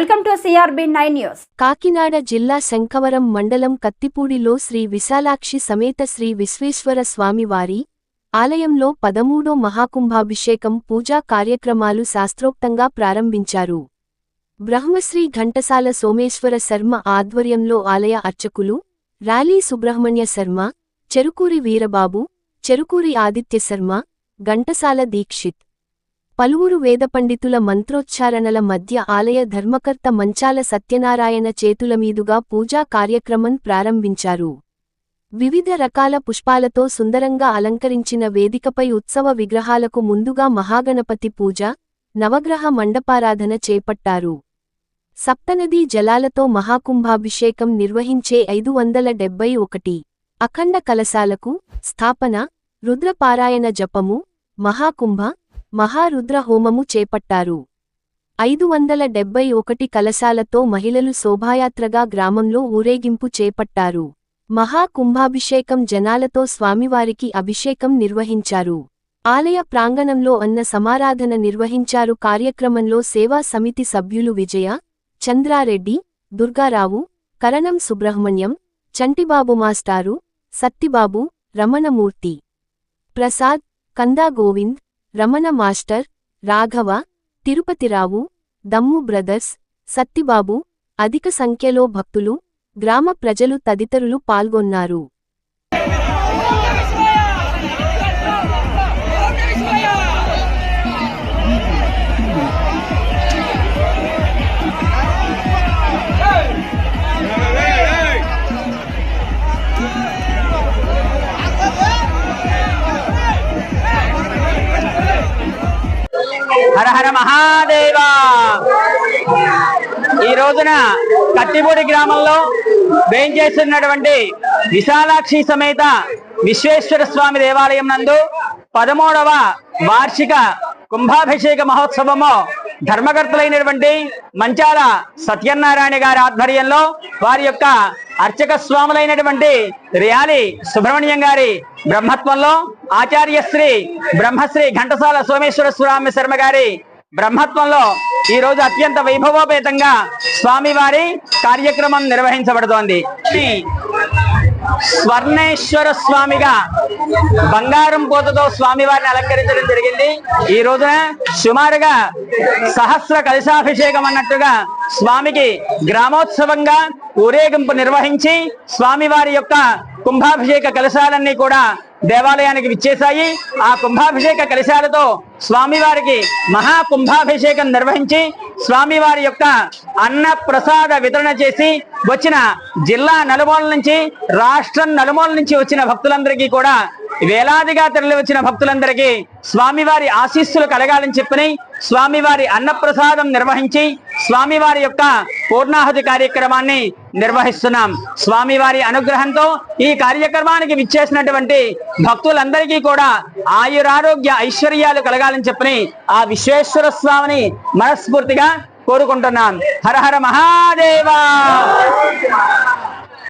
Welcome to CRB nine news. Kakinada జిల్లా శంఖవరం మండలం కత్తిపూడిలో శ్రీ విశాలాక్షి సమేత శ్రీ విశ్వేశ్వర స్వామివారి ఆలయంలో పదమూడో మహాకుంభాభిషేకం పూజా కార్యక్రమాలు శాస్త్రోక్తంగా ప్రారంభించారు. బ్రహ్మశ్రీ ఘంటసాల సోమేశ్వర శర్మ ఆధ్వర్యంలో ఆలయ అర్చకులు ర్యాలీ సుబ్రహ్మణ్య శర్మ చెరుకూరి వీరబాబు చెరుకూరి ఆదిత్య శర్మ ఘంటసాల దీక్షిత్ పలువురు వేదపండితుల మంత్రోచ్చారణల మధ్య ఆలయ ధర్మకర్త మంచాల సత్యనారాయణ చేతుల మీదుగా పూజా కార్యక్రమం ప్రారంభించారు. వివిధ రకాల పుష్పాలతో సుందరంగా అలంకరించిన వేదికపై ఉత్సవ విగ్రహాలకు ముందుగా మహాగణపతి పూజ నవగ్రహ మండపారాధన చేపట్టారు. సప్తనదీ జలాలతో మహాకుంభాభిషేకం నిర్వహించే ఐదు వందల డెబ్బై ఒకటి అఖండ కలశాలకు స్థాపన రుద్రపారాయణ జపము మహాకుంభ మహారుద్ర హోమము చేపట్టారు. ఐదు వందల డెబ్బై ఒకటి కలశాలతో మహిళలు శోభాయాత్రగా గ్రామంలో ఊరేగింపు చేపట్టారు. మహాకుంభాభిషేకం జనాలతో స్వామివారికి అభిషేకం నిర్వహించారు. ఆలయ ప్రాంగణంలో అన్న సమారాధన నిర్వహించారు. కార్యక్రమంలో సేవా సమితి సభ్యులు విజయ చంద్రారెడ్డి దుర్గారావు కరణం సుబ్రహ్మణ్యం చంటిబాబు మాస్టారు సత్తిబాబు రమణమూర్తి ప్రసాద్ కందా గోవింద్ రమణ మాస్టర్ రాఘవ తిరుపతిరావు దమ్ము బ్రదర్స్ సత్తిబాబు అధిక సంఖ్యలో భక్తులు గ్రామ ప్రజలు తదితరులు పాల్గొన్నారు. హర హర మహాదేవ. ఈ రోజున కత్తిపూడి గ్రామంలో వేయించేస్తున్నటువంటి విశాలాక్షి సమేత విశ్వేశ్వర స్వామి దేవాలయం నందు పదమూడవ వార్షిక కుంభాభిషేక మహోత్సవము ధర్మకర్తలైనటువంటి మంచాల సత్యనారాయణ గారి ఆధ్వర్యంలో వారి యొక్క అర్చక స్వాములైనటువంటి రియాలి సుబ్రహ్మణ్యం గారి బ్రహ్మత్వంలో ఆచార్య శ్రీ బ్రహ్మశ్రీ ఘంటసాల సోమేశ్వర స్వామి శర్మ గారి బ్రహ్మత్వంలో ఈ రోజు అత్యంత వైభవోపేతంగా స్వామివారి కార్యక్రమం నిర్వహించబడుతోంది. స్వర్ణేశ్వర స్వామిగా బంగారం పోతతో స్వామివారిని అలంకరించడం జరిగింది. ఈ రోజున సుమారుగా సహస్ర కలశాభిషేకం అన్నట్టుగా స్వామికి గ్రామోత్సవంగా ఊరేగింపు నిర్వహించి స్వామివారి యొక్క కుంభాభిషేక కలశాలన్నీ కూడా దేవాలయానికి విచ్చేశాయి. ఆ కుంభాభిషేక కలశాలతో స్వామివారికి మహా కుంభాభిషేకం నిర్వహించి స్వామివారి యొక్క అన్న ప్రసాద వితరణ చేసి వచ్చిన జిల్లా నలుమూల నుంచి రాష్ట్రం నలుమూల నుంచి వచ్చిన భక్తులందరికీ కూడా వేలాదిగా తరలి వచ్చిన భక్తులందరికీ స్వామివారి ఆశీస్సులు కలగాలని చెప్పని స్వామివారి అన్నప్రసాదం నిర్వహించి స్వామివారి యొక్క పూర్ణాహుతి కార్యక్రమాన్ని నిర్వహిస్తున్నాం. స్వామివారి అనుగ్రహంతో ఈ కార్యక్రమానికి విచ్చేసినటువంటి భక్తులందరికీ కూడా ఆయురారోగ్య ఐశ్వర్యాలు కలగాలని చెప్పని ఆ విశ్వేశ్వర స్వామిని మనస్ఫూర్తిగా కోరుకుంటున్నాం. హర హర మహాదేవా!